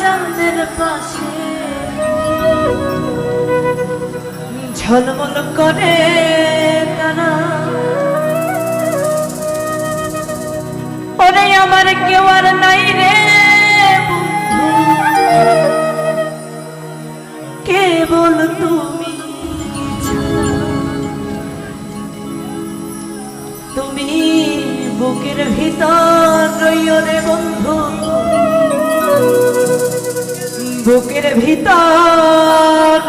চাঁদের পাশে। ঝলমল করে তারা। ওরে আমার কেউ আর নাই রে কেবল তুমি। তুমি বুকের ভিতর রইও রে বন্ধু। বুকের ভিতর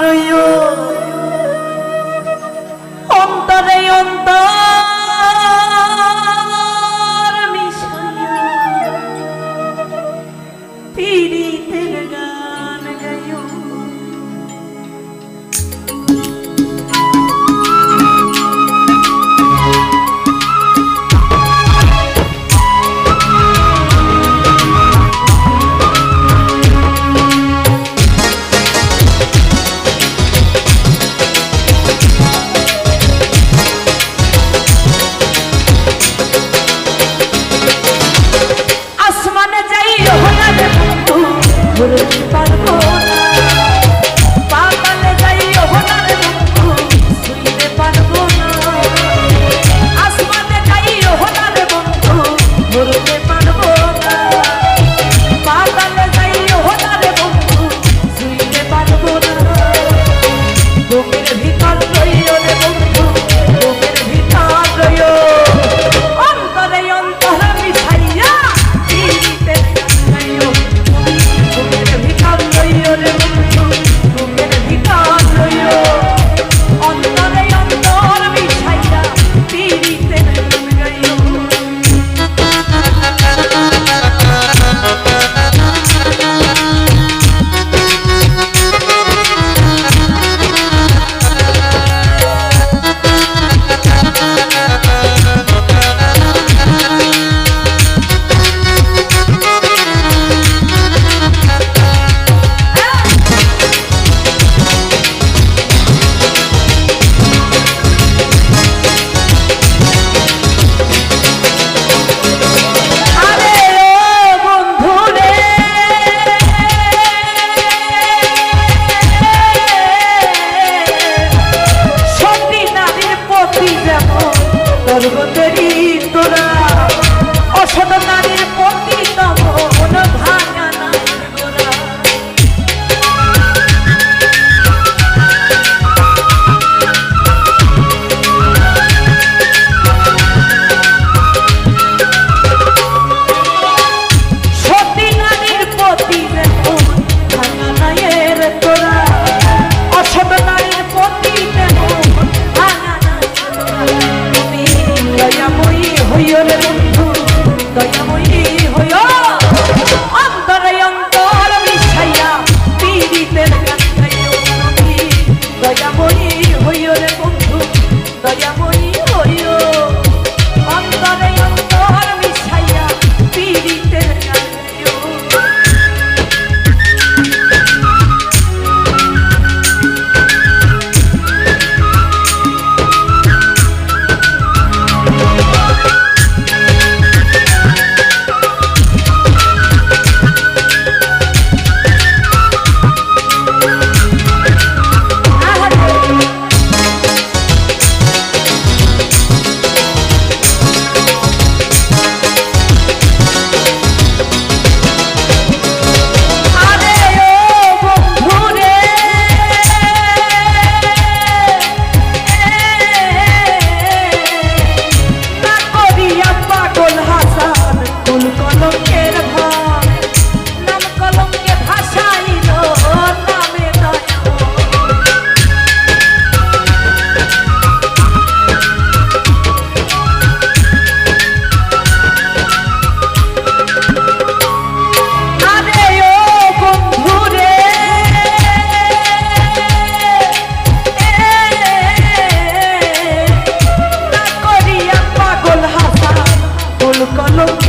Oh, look at. Tôi nhau